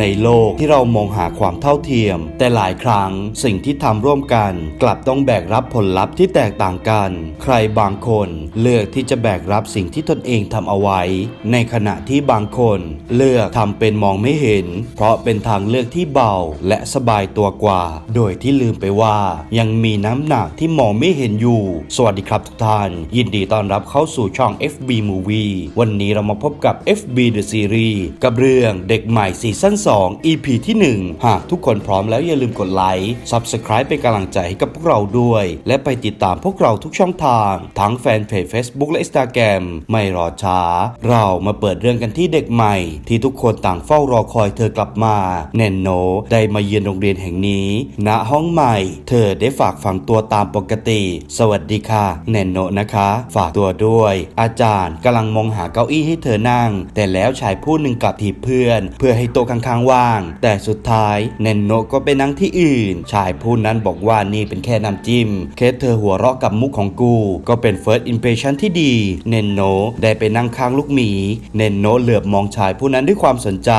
ในโลกที่เรามองหาความเท่าเทียม แต่หลายครั้งสิ่งที่ทำร่วมกัน กลับต้องแบกรับผลลัพธ์ที่แตกต่างกัน ใครบางคนเลือกที่จะแบกรับสิ่งที่ตนเองทำเอาไว้ ในขณะที่บางคนเลือกทำเป็นมองไม่เห็น เพราะเป็นทางเลือกที่เบาและสบายตัวกว่า โดยที่ลืมไปว่า ยังมีน้ำหนักที่มองไม่เห็นอยู่ สวัสดีครับทุกท่าน ยินดีต้อนรับเข้าสู่ช่อง FB Movie วันนี้เรามาพบกับ FB The Series กับเรื่องเด็กใหม่ซีซั่น2 EP ที่ 1 หากทุกคนพร้อมแล้วอย่าลืมกดไลค์ Subscribe เป็นกำลังใจให้กับพวกเราด้วย และไปติดตามพวกเราทุกช่องทาง ทั้งแฟนเพจ Facebook และ Instagram ไม่รอช้า เรามาเปิดเรื่องกันที่เด็กใหม่ ที่ทุกคนต่างเฝ้ารอคอยเธอกลับมา แนนโนได้มาเยือนโรงเรียนแห่งนี้ ณห้องใหม่ เธอได้ฝากฝังตัวตามปกติ สวัสดีค่ะ แนนโนนะคะ ฝากตัวด้วย อาจารย์กำลังมองหาเก้าอี้ให้เธอนั่ง แต่แล้วชายผู้หนึ่งกลับถีบเพื่อน เพื่อให้โต๊ะข้างๆว่าง แต่สุดท้ายแนนโนก็ไปนั่งที่อื่น ชายผู้นั้นบอกว่านี่เป็นแค่น้ำจิ้มแค่เธอหัวเราะกับมุกของกู ก็เป็น first impression ที่ดี เนนโนได้ไปนั่งข้างลูกหมี เนนโนเหลือบมองชายผู้นั้นด้วยความสนใจ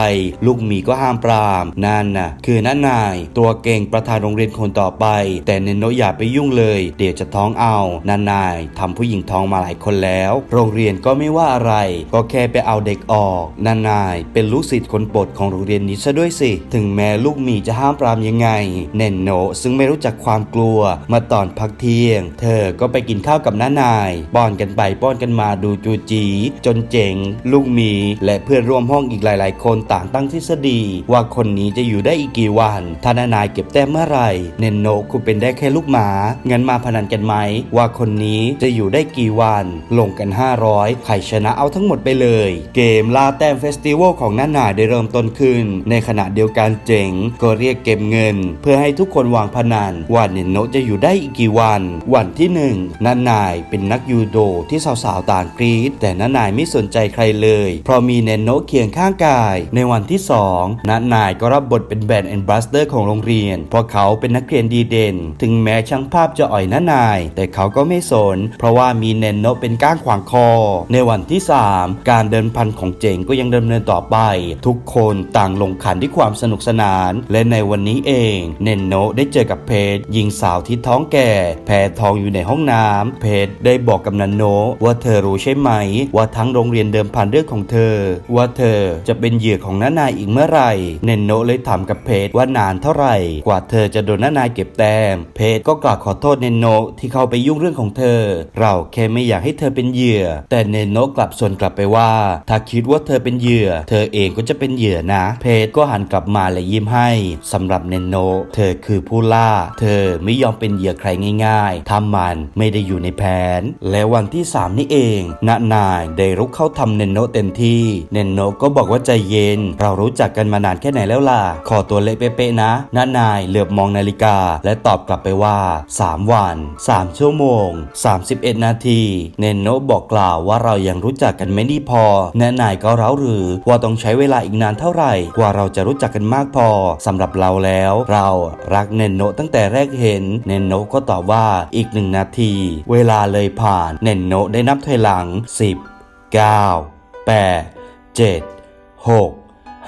ลูกหมีก็ห้ามปรามนั่นน่ะ คือน้านาย ตัวเก่งประธานโรงเรียนคนต่อไป แต่เนนโนอย่าไปยุ่งเลย เดี๋ยวจะท้องเอานานายทำผู้หญิงท้องมาหลายคนแล้ว โรงเรียนก็ไม่ว่าอะไร ก็แค่ไปเอาเด็กออกนานายเป็นลูกศิษย์คนโปรดของโรงเรียนนี้ซะด้วยสิ ถึงแม้ลูกหมีจะห้ามปรามยังไง เนนโนซึ่งไม่รู้จักความกลัว มาตอนพักเที่ยง เธอก็ไปกินข้าวกับน้านาย ป้อนกันไปป้อนกันมาดูจูจี จนเจ๋ง ลูกหมี และเพื่อนร่วมห้องอีกหลาย ๆ คนต่างตั้งทฤษฎี ว่าคนนี้จะอยู่ได้อีกกี่วันถ้าน้านายเก็บแต้มเมื่อไหร่ เนนโนคุณเป็นได้แค่ลูกหมางั้นมาพนันกันไหมว่าคนนี้จะอยู่ได้กี่วัน ลงกัน 500ใครชนะเอาทั้งหมดไปเลย เกมล่าแต้มเฟสติวัลของน้านายได้เริ่มต้นขึ้นในขณะเดียวกันเจ๋งก็เรียกเก็บเงิน เพื่อให้ทุกคนวางพนันว่าเนนโนจะอยู่ได้อีกกี่วัน วันที่หนึ่งนานายเป็นนักยูโดที่สาวๆต่างกรีดแต่น้านายไม่สนใจใครเลย เพราะมีเนนโนเคียงข้างกาย ในวันที่สองน้านายก็รับบทเป็นแบรนด์แอนด์บรัสเตอร์ของโรงเรียน เพราะเขาเป็นนักเรียนดีเด่น ถึงแม้ช่างภาพจะอ่อยน้านาย แต่เขาก็ไม่สน เพราะว่ามีเนนโนเป็นก้างขวางคอ ในวันที่ 3 การเดินพันของเจ๋งก็ยังดำเนินต่อไป ทุกคนต่างลงขันด้วยความสนุกสนาน และในวันนี้เอง เนนโนได้เจอกับเพจหญิงสาวที่ท้องแก่ แพ้ทองอยู่ในห้องน้ำเพจได้บอกกับนันโนว่าเธอรู้ใช่ไหม ว่าทั้งโรงเรียนเดิมพันเรื่องของเธอ ว่าเธอจะเป็นเหยื่อของน้านายอีกเมื่อไหร่เนนโนเลยถามกับเพจว่านานเท่าไหร่ กว่าเธอจะโดนน้านายเก็บแต้ม เพจก็กล่าวขอโทษเนนโนที่เข้าไปยุ่งเรื่องของเธอ เราแค่ไม่อยากให้เธอเป็นเหยื่อ แต่เนนโนกลับสวนกลับไปว่า ถ้าคิดว่าเธอเป็นเหยื่อ เธอเองก็จะเป็นเหยื่อนะเพจก็หันกลับมาและยิ้มให้สำหรับเนนโน เธอคือผู้ล่า เธอไม่ยอมเป็นเหยื่อใครง่ายๆถ้ามันไม่ได้อยู่ในแผน และวันที่ 3 นี่เองณนายได้รุกเข้าทำเนนโนเต็มที่ เนนโนก็บอกว่าใจเย็น เรารู้จักกันมานานแค่ไหนแล้วล่ะ ขอตัวเละเป๊ะๆนะณนายเหลือบมองนาฬิกา และตอบกลับไปว่า 3 วัน 3 ชั่วโมง 31 นาที เนนโนบอกกล่าวว่าเรายังรู้จักกันไม่ดีพอณนายก็เร้าหรือว่าต้องใช้เวลาอีกนานเท่าไหร่กว่าเราจะรู้จักกันมากพอสำหรับเราแล้ว เรารักเนนโนตั้งแต่แรกเห็น เนนโนก็ตอบว่าอีกหนึ่งนาที เวลาเลยผ่านเนนโนได้นับถอยหลัง 10 9 8 7 6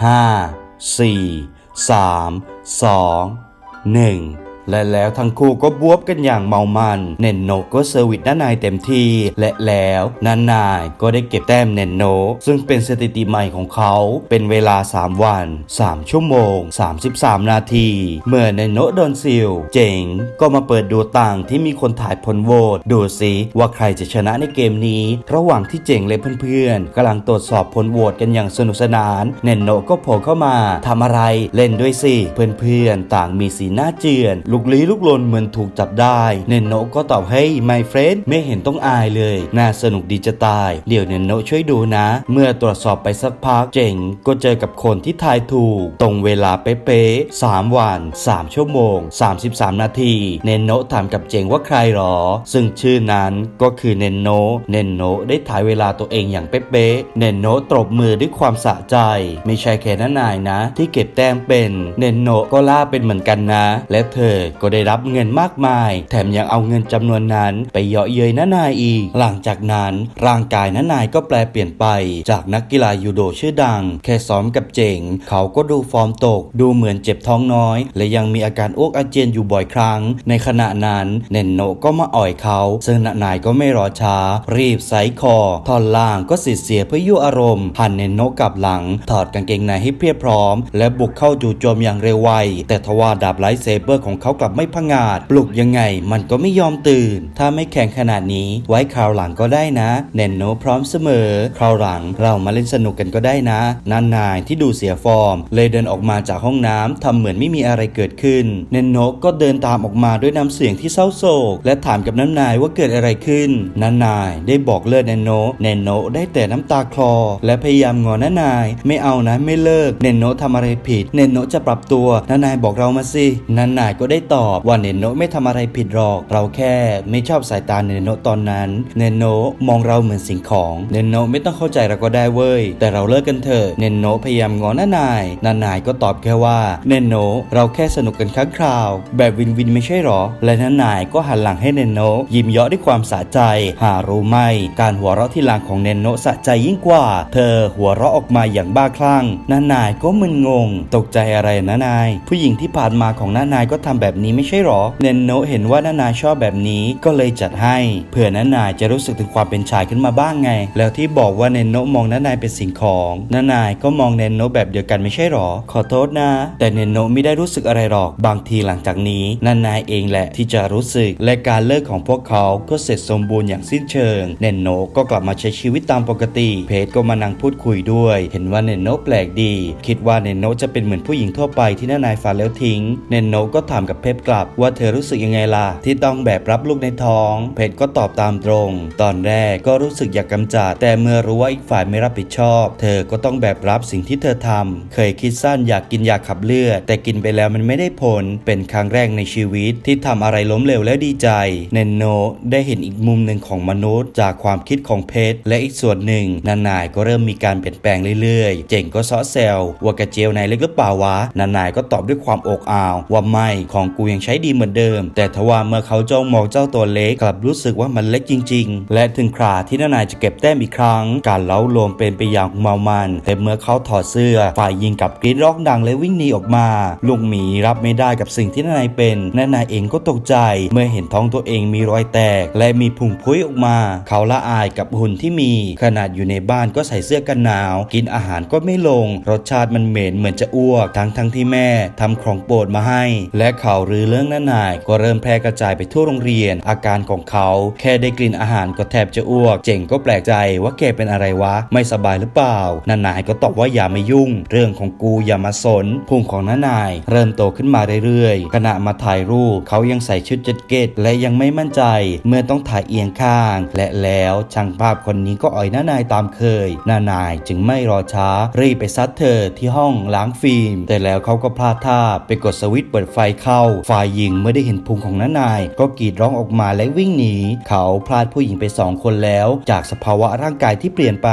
5 4 3 2 1 และแล้วทั้งคู่ก็บวบกันอย่างเมามัน เนนโนก็เซอร์วิสน้านายเต็มที่และแล้วนานายก็ได้เก็บแต้มเนนโน ซึ่งเป็นสถิติใหม่ของเขา เป็นเวลา 3 วัน 3 ชั่วโมง 33 นาที เมื่อเนนโนโดนซิล เจ๋งก็มาเปิดดูต่างที่มีคนถ่ายผลโหวตดูสิว่าใครจะชนะในเกมนี้ ระหว่างที่เจ๋งและเพื่อนๆกำลังตรวจสอบผลโหวตกันอย่างสนุกสนาน เนนโนก็โผล่เข้ามาทำอะไรเล่นด้วยสิเพื่อนๆต่างมีสีหน้าเจือนลุกลี้ลุกลนเหมือนถูกจับได้ เนนโนก็ตอบให้ my friend ไม่เห็นต้องอายเลย น่าสนุกดีจะตาย เดี๋ยวเนนโนช่วยดูนะ เมื่อตรวจสอบไปสักพักเจ๋งก็เจอกับคนที่ทายถูก ตรงเวลาเป๊ะๆ3วัน 3 ชั่วโมง 33 นาที เนนโนถามกับเจ๋งว่าใครหรอ ซึ่งชื่อนั้นก็คือเนนโน เนนโนได้ถ่ายเวลาตัวเองอย่างเป๊ะๆ เนนโนตบมือด้วยความสะใจ ไม่ใช่แค่นั้นนายนะ ที่เก็บแต้มเป็น เนนโนก็ล่าเป็นเหมือนกันนะ และเธอก็ได้รับเงินมากมาย แถมยังเอาเงินจำนวนนั้นไปเยาะเย้ยน้านายอีก หลังจากนั้นร่างกายน้านายก็แปลเปลี่ยนไป จากนักกีฬายูโดชื่อดัง แค่ซ้อมกับเจ๋ง เขาก็ดูฟอร์มตก ดูเหมือนเจ็บท้องน้อย และยังมีอาการอ้วกอาเจียนอยู่บ่อยครั้ง ในขณะนั้นเนนโนก็มาอ่อยเขา ซึ่งน้านายก็ไม่รอช้า รีบไซคอท่อนล่างก็สิเสียเพื่อยั่วอารมณ์หันเนนโนกลับหลัง ถอดกางเกงในให้เพียบพร้อม และบุกเข้าจู่โจมอย่างเร็วไวแต่ทว่าดาบไลท์เซเบอร์ของเขากลับไม่พังอาจปลุกยังไงมันก็ไม่ยอมตื่น ถ้าไม่แข็งขนาดนี้ ไว้คราวหลังก็ได้นะเนนโนพร้อมเสมอ คราวหลังเรามาเล่นสนุกกันก็ได้นะนานนายที่ดูเสียฟอร์ม เลยเดินออกมาจากห้องน้ำทำเหมือนไม่มีอะไรเกิดขึ้นเนนโนก็เดินตามออกมาด้วยน้ำเสียงที่เศร้าโศก และถามกับน้านายว่าเกิดอะไรขึ้นน้านายได้บอกเลิกเนนโนะเนนโนได้แต่น้ำตาคลอ และพยายามงอน้านาย ไม่เอานะไม่เลิกเนนโนะทำอะไรผิดเนนโนจะปรับตัวน้านายบอกเรามาสิน้านายก็ได้ตอบว่าเนโนะไม่ทำอะไรผิดหรอก เราแค่ไม่ชอบสายตาเนโนะตอนนั้น เนโนะมองเราเหมือนสิ่งของ เนโนะไม่ต้องเข้าใจเราก็ได้เว้ย แต่เราเลิกกันเถอะ เนโนะพยายามงอน้านายน้านายก็ตอบแค่ว่า เนโนะเราแค่สนุกกันครั้งคราว แบบวินวินไม่ใช่หรอ และน้านายก็หันหลังให้เนโนะยิ้มเยาะด้วยความสะใจ หารู้ไหม การหัวเราะที่หลังของเนโนะสะใจยิ่งกว่า เธอหัวเราะออกมาอย่างบ้าคลั่งน้านายก็มึนงง ตกใจอะไรนะนาย ผู้หญิงที่ผ่านมาของน้านายก็ทำแบบนี้ไม่ใช่หรอ เนนโนะเห็นว่านานาชอบแบบนี้ก็เลยจัดให้ เผื่อนานาจะรู้สึกถึงความเป็นชายขึ้นมาบ้างไง แล้วที่บอกว่าเนนโนะมองนานายเป็นสิ่งของนานายก็มองเนนโนะแบบเดียวกันไม่ใช่หรอ ขอโทษนะ แต่เนนโนะไม่ได้รู้สึกอะไรหรอก บางทีหลังจากนี้นานายเองแหละที่จะรู้สึก และการเลิกของพวกเขาก็เสร็จสมบูรณ์อย่างสิ้นเชิง เนนโนะก็กลับมาใช้ชีวิตตามปกติ เพจก็มานั่งพูดคุยด้วย เห็นว่าเนนโนะแปลกดี คิดว่าเนนโนะจะเป็นเหมือนผู้หญิงทั่วไปที่นานายฝันแล้วทิ้ง เนนโนะก็ถามกับเพจกลับว่าเธอรู้สึกยังไงล่ะที่ต้องแบกรับลูกในท้อง เพจก็ตอบตามตรง ตอนแรกก็รู้สึกอยากกำจัด แต่เมื่อรู้ว่าอีกฝ่ายไม่รับผิดชอบ เธอก็ต้องแบกรับสิ่งที่เธอทำเคยคิดสั้นอยากกินยาขับเลือด แต่กินไปแล้วมันไม่ได้ผลเป็นครั้งแรกในชีวิต ที่ทำอะไรล้มเหลวและดีใจเนนโนได้เห็นอีกมุมหนึ่งของมนุษย์ จากความคิดของเพชรและอีกส่วนหนึ่งนานายก็เริ่มมีการเปลี่ยนแปลงเรื่อยๆ เจ๋งก็เซาะแซวว่ากระเจียวนายเล็กหรือเปล่าวะนานายก็ตอบด้วยความอกอาวว่าไม่ของกูยังใช้ดีเหมือนเดิม แต่ทว่าเมื่อเขาจ้องมองเจ้าตัวเล็กกลับรู้สึกว่ามันเล็กจริง ๆ และถึงคราที่นานายจะเก็บแต้มอีกครั้ง การเล้าโลมเป็นไปอย่างเมามัน แต่เมื่อเขาถอดเสื้อ ฝ่ายยิงกับกรีดร้องดังและวิ่งหนีออกมา ลุงหมีรับไม่ได้กับสิ่งที่นานายเป็นนานายเองก็ตกใจ เมื่อเห็นท้องตัวเองมีรอยแตก และมีพุงพุ้ยออกมา เขาละอายกับหุ่นที่มี ขนาดอยู่ในบ้านก็ใส่เสื้อกันหนาว กินอาหารก็ไม่ลง รสชาติมันเหม็นเหมือนจะอ้วกทั้งทั้งที่แม่ทำของโปรดมาให้ และเขาวลือเรื่องนานายก็เริ่มแพร่กระจายไปทั่วโรงเรียน อาการของเขาแค่ได้กลิ่นอาหารก็แทบจะอ้วก เจ๋งก็แปลกใจว่าแกเป็นอะไรวะ ไม่สบายหรือเปล่านานายก็ตอบว่าอย่ามายุ่ง เรื่องของกูอย่ามาสนพุงของนานาย เริ่มโตขึ้นมาเรื่อยๆขณะมาถ่ายรูปเขายังใส่ชุดแจ็คเก็ตและยังไม่มั่นใจ เมื่อต้องถ่ายเอียงข้าง และแล้วช่างภาพคนนี้ก็อ่อยนานายตามเคยนานายจึงไม่รอช้ารีบไปซัดเธอที่ห้องล้างฟิล์ม แต่แล้วเขาก็พลาดท่าไปกดสวิตช์เปิดไฟเข้าฝ่ายหญิงเมื่อได้เห็นพุงของน้านาย ก็กรีดร้องออกมาและวิ่งหนี เขาพลาดผู้หญิงไปสองคนแล้ว จากสภาวะร่างกายที่เปลี่ยนไป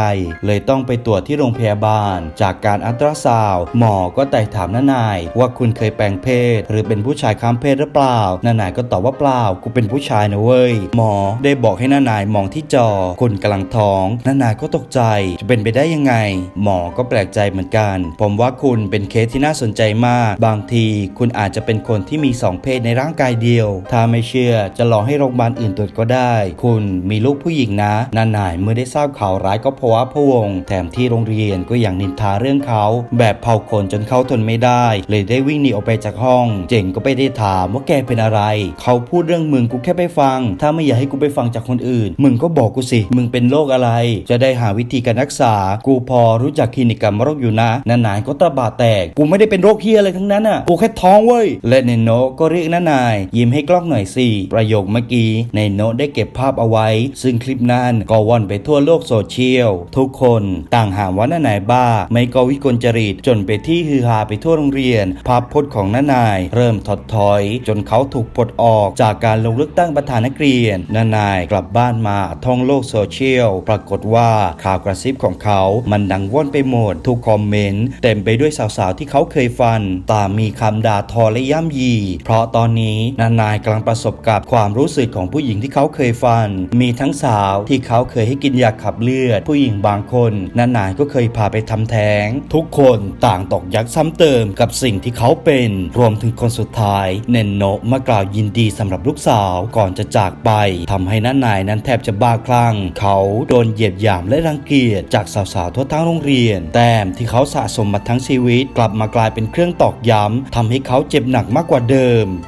เลยต้องไปตรวจที่โรงพยาบาล จากการอัลตราซาวด์หมอก็ไต่ถามน้านาย ว่าคุณเคยแปลงเพศ หรือเป็นผู้ชายข้ามเพศหรือเปล่าน้านายก็ตอบว่าเปล่ากูเป็นผู้ชายนะเว้ยหมอได้บอกให้น้านายมองที่จอคุณกำลังท้องน้านายก็ตกใจจะเป็นไปได้ยังไง หมอก็แปลกใจเหมือนกัน ผมว่าคุณเป็นเคสที่น่าสนใจมาก บางทีคุณอาจจะเป็นคนที่มีสองเพศในร่างกายเดียว ถ้าไม่เชื่อจะลองให้โรงพยาบาลอื่นตรวจก็ได้ คุณมีลูกผู้หญิงนะนานายเมื่อได้ทราบข่าวร้ายก็ภาวะพะวง แถมที่โรงเรียนก็อย่างนินทาเรื่องเขา แบบเผาขนจนเขาทนไม่ได้ เลยได้วิ่งหนีออกไปจากห้อง เจ๋งก็ไปได้ถามว่าแกเป็นอะไร เขาพูดเรื่องมึงกูแค่ไปฟัง ถ้าไม่อยากให้กูไปฟังจากคนอื่น มึงก็บอกกูสิ มึงเป็นโรคอะไร จะได้หาวิธีการรักษา กูพอรู้จักคลินิกกรรมโรคอยู่นะนานายก็ตาบาแตก กูไม่ได้เป็นโรคเฮียอะไรทั้งนั้นอะ กูแค่ท้องเว้ย และเนโนะก็เรียกน้านาย ยิ้มให้กล้องหน่อยสิ ประโยคเมื่อกี้เนโนได้เก็บภาพเอาไว้ ซึ่งคลิปนั้นก็ว่อนไปทั่วโลกโซเชียล ทุกคนต่างหาว่าน้านายบ้า ไม่ก็วิกลจริตจนไปที่ฮือฮาไปทั่วโรงเรียน ภาพพจน์ของน้านาย เริ่มถดถอย จนเขาถูกปลดออกจากการลงเลือกตั้งประธานนักเรียนน้านายกลับบ้านมาท่องโลกโซเชียลปรากฏว่าข่าวกระซิบของเขามันดังว่อนไปหมดทุกคอมเมนต์เต็มไปด้วยสาวๆที่เขาเคยฟันต่ามีคำด่าทอและย่ำยีเพราะตอนนี้นานายกำลังประสบกับความรู้สึกของผู้หญิงที่เขาเคยฟัน มีทั้งสาวที่เขาเคยให้กินยาขับเลือด ผู้หญิงบางคนนานายก็เคยพาไปทำแท้ง ทุกคนต่างตอกยักษ์ซ้ำเติมกับสิ่งที่เขาเป็น รวมถึงคนสุดท้ายเนนโนะมากล่าวยินดีสำหรับลูกสาวก่อนจะจากไปทำให้นานายนั้นแทบจะบ้าคลั่ง เขาโดนเหยียดหยามและรังเกียจจากสาวๆทั่วทั้งโรงเรียน แต้มที่เขาสะสมมาทั้งชีวิต กลับมากลายเป็นเครื่องตอกย้ำทำให้เขาเจ็บหนักมากกว่าเดิม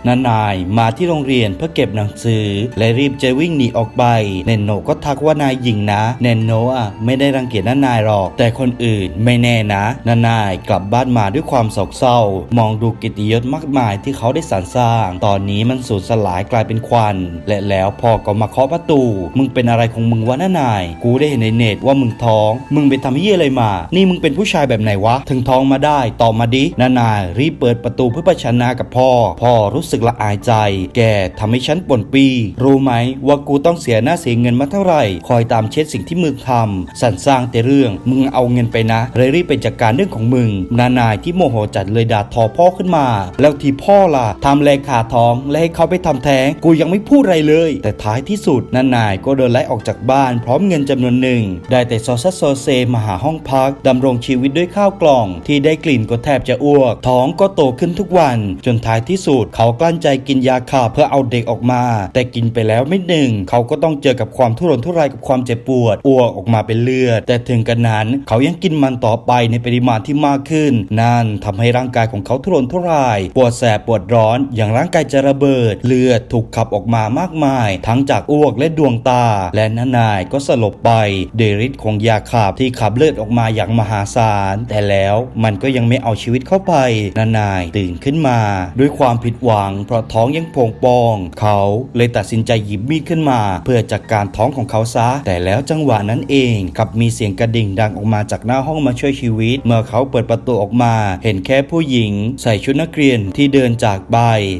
นานายมาที่โรงเรียนเพื่อเก็บหนังสือ และรีบจะวิ่งหนีออกไปเนนโนก็ทักว่านายหญิงนะเนนโนะอะไม่ได้รังเกียจนานายหรอก แต่คนอื่นไม่แน่นะนานายกลับบ้านมาด้วยความโศกเศร้า มองดูกิติยศมากมายที่เขาได้สรรสร้าง ตอนนี้มันสูญสลายกลายเป็นควัน และแล้วพ่อก็มาเคาะประตู มึงเป็นอะไรของมึงวะนานาย กูได้เห็นในเน็ตว่ามึงท้อง มึงไปทำเหี้ยอะไรมา นี่มึงเป็นผู้ชายแบบไหนวะ ถึงท้องมาได้ ต่อมาดินานายรีบเปิดประตูเพื่อประชันหน้ากับพ่อพ่อรู้สึกละอายใจ แกทำให้ฉันป่นปี รู้ไหมว่ากูต้องเสียหน้าเสียเงินมาเท่าไหร่ คอยตามเช็ดสิ่งที่มึงทำสรรสร้างแต่เรื่อง มึงเอาเงินไปนะเลยรีบไปจัดการเรื่องของมึง นานายที่โมโหจัดเลยด่าทอพ่อขึ้นมา แล้วที่พ่อล่ะทำแรงขาท้องและให้เขาไปทำแท้ง กูยังไม่พูดอะไรเลย แต่ท้ายที่สุดนานายก็โดนไล่ออกจากบ้านพร้อมเงินจำนวนหนึ่ง ได้แต่ซอซัสโซเซมาหาห้องพักดำรงชีวิตด้วยข้าวกล่อง ที่ได้กลิ่นก็แทบจะอ้วก ท้องก็โตขึ้นทุกวัน จนท้ายที่สุด เขากลั้นใจกินยาฆ่าเพื่อเอาเด็กออกมา แต่กินไปแล้วไม่หนึ่ง เขาก็ต้องเจอกับความทุรนทุรายกับความเจ็บปวดอ้วกออกมาเป็นเลือด แต่ถึงกันนั้นเขายังกินมันต่อไปในปริมาณที่มากขึ้น นั่นทำให้ร่างกายของเขาทุรนทุราย ปวดแสบปวดร้อน อย่างร่างกายจะระเบิด เลือดถูกขับออกมามากมาย ทั้งจากอ้วกและดวงตา และนานายก็สลบไปเดวยฤทธิ์ของยาขับที่ขับเลือดออกมาอย่างมหาศาล แต่แล้วมันก็ยังไม่เอาชีวิตเข้าไปนานายตื่นขึ้นมา ด้วยความความผิดหวัง เพราะท้องยังโป่งปอง เขาเลยตัดสินใจหยิบมีดขึ้นมา เพื่อจัดกการท้องของเขาซะ แต่แล้วจังหวะนั้นเองกับมีเสียงกระดิ่งดังออกมาจากหน้าห้องมาช่วยชีวิต เมื่อเขาเปิดประตูออกมา เห็นแค่ผู้หญิง ใส่ชุดนักเรียนที่เดินจากไป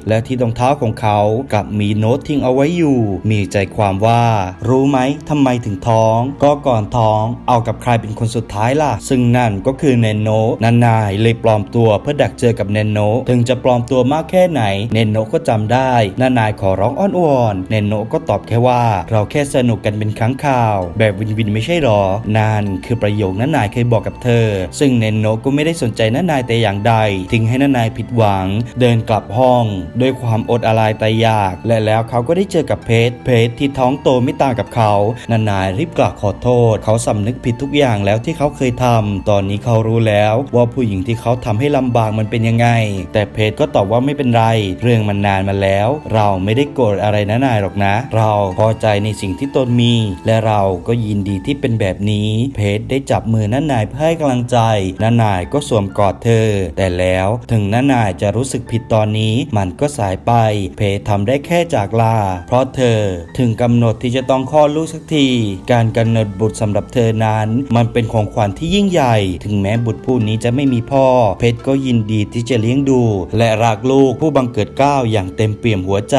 และที่รองเท้าของเขากับมีโน้ตทิ้งเอาไว้อยู่ มีใจความว่า รู้ไหมทำไมถึงท้อง ก็ก่อนท้อง เอากับใครเป็นคนสุดท้ายล่ะ ซึ่งนั่นก็คือเนนโนนานายเลยปลอมตัวเพื่อดักเจอกับเนนโนถึงจะปลอมตัวมากแค่ไหน เนนโนก็จำได้นานายขอร้องอ้อนวอนเนนโนก็ตอบแค่ว่า เราแค่สนุกกันเป็นครั้งคราว แบบวินวินไม่ใช่หรอนั่นคือประโยคนานายเคยบอกกับเธอ ซึ่งเนนโนก็ไม่ได้สนใจนานายแต่อย่างใด ทิ้งให้นานายผิดหวัง เดินกลับห้อง ด้วยความอดอะไรแตายอยาก และแล้วเขาก็ได้เจอกับเพชรเพชรที่ท้องโตไม่ต่างกับเขานานายรีบกล่าวขอโทษ เขาสำนึกผิดทุกอย่างแล้วที่เขาเคยทำตอนนี้เขารู้แล้วว่าผู้หญิงที่เขาทำให้ลำบากมันเป็นยังไง แต่เพชรก็ตอบว่าไม่เป็นไร เรื่องมันนานมาแล้ว เราไม่ได้โกรธอะไรนะนายหรอกนะ เราพอใจในสิ่งที่ตนมี และเราก็ยินดีที่เป็นแบบนี้ เพชรได้จับมือน้านายเพื่อให้กำลังใจน้านายก็สวมกอดเธอ แต่แล้วถึงน้านายจะรู้สึกผิดตอนนี้ มันก็สายไป เพชรทำได้แค่จากลา เพราะเธอถึงกำหนดที่จะต้องคลอดลูกสักที การกำเนิดบุตรสำหรับเธอนั้น มันเป็นของขวัญที่ยิ่งใหญ่ ถึงแม้บุตรผู้นี้จะไม่มีพ่อ เพชรก็ยินดีที่จะเลี้ยงดู และรักลูกผู้บังเกิดเกล้าวอย่างเต็มเปี่ยมหัวใจ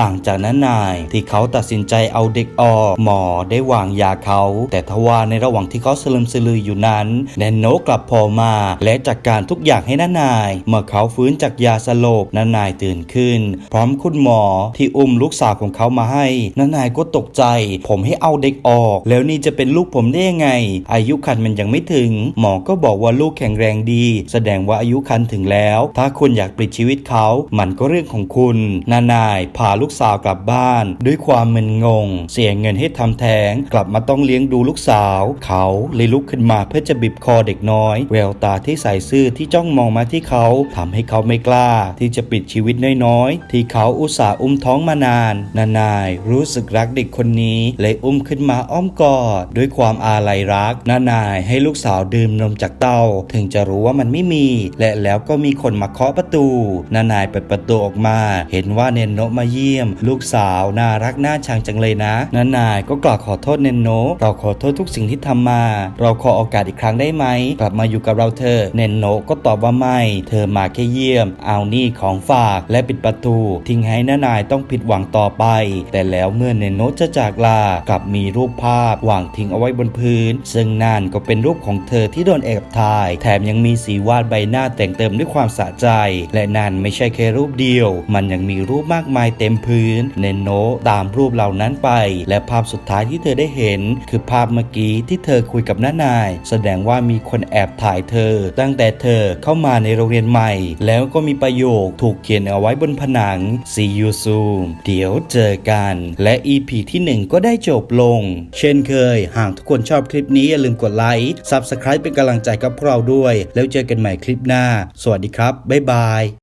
ต่างจากนั้นนาย ที่เขาตัดสินใจเอาเด็กออกหมอได้วางยาเขา แต่ทว่าในระหว่างที่เขาสลึมสลืออยู่นั้นแนนโนกลับพอมาและจัดกการทุกอย่างให้น้านาย เมื่อเขาฟื้นจากยาสลบน้านายตื่นขึ้น พร้อมคุณหมอที่อุ้มลูกสาวของเขามาให้น้านายก็ตกใจ ผมให้เอาเด็กออก แล้วนี่จะเป็นลูกผมได้ยังไง อายุคันมันยังไม่ถึง หมอก็บอกว่าลูกแข็งแรงดี แสดงว่าอายุคันถึงแล้ว ถ้าคุณอยากปลิดชีวิตเขามันก็เรื่องของคุณ นานายพาลูกสาวกลับบ้าน ด้วยความมึนงง เสียเงินให้ทำแท้ง กลับมาต้องเลี้ยงดูลูกสาว เขาเลยลุกขึ้นมาเพื่อจะบีบคอเด็กน้อย แววตาที่ใส่ซื่อที่จ้องมองมาที่เขาทำให้เขาไม่กล้า ที่จะปิดชีวิตน้อยๆ ที่เขาอุตส่าห์อุ้มท้องมานาน นานายรู้สึกรักเด็กคนนี้เลยอุ้มขึ้นมาอ้อมกอดด้วยความอาลัยรัก นานายให้ลูกสาวดื่มนมจากเต้า ถึงจะรู้ว่ามันไม่มี และแล้วก็มีคนมาเคาะประตู นานายายเปิดประตูออกมา เห็นว่าเนนโนะมาเยี่ยม ลูกสาวน่ารักน่าชังจังเลยนะนานายก็กล่าวขอโทษเนนโนะเราขอโทษทุกสิ่งที่ทำมา เราขอโอกาสอีกครั้งได้ไหมกลับมาอยู่กับเราเธอเนนโนะก็ตอบว่าไม่ เธอมาแค่เยี่ยม เอานี่ของฝากและปิดประตู ทิ้งให้นานายต้องผิดหวังต่อไป แต่แล้วเมื่อเนนโนะจะจากลากลับมีรูปภาพวางทิ้งเอาไว้บนพื้น ซึ่งนั่นก็เป็นรูปของเธอที่โดนแอบถ่าย แถมยังมีสีวาดใบหน้าแต่งเติมด้วยความสะใจ และนั่นไม่ใช่แค่รูปเดียว มันยังมีรูปมากมายเต็มพื้น เนนโนตามรูปเหล่านั้นไป และภาพสุดท้ายที่เธอได้เห็น คือภาพเมื่อกี้ที่เธอคุยกับน้านาย แสดงว่ามีคนแอบถ่ายเธอ ตั้งแต่เธอเข้ามาในโรงเรียนใหม่ แล้วก็มีประโยคถูกเขียนเอาไว้บนผนัง See you soon เดี๋ยวเจอกัน และ EP ที่ 1 ก็ได้จบลง เช่นเคย หากทุกคนชอบคลิปนี้อย่าลืมกดไลค์ Subscribe เป็นกำลังใจกับพวกเราด้วย แล้วเจอกันใหม่คลิปหน้า สวัสดีครับ บ๊ายบาย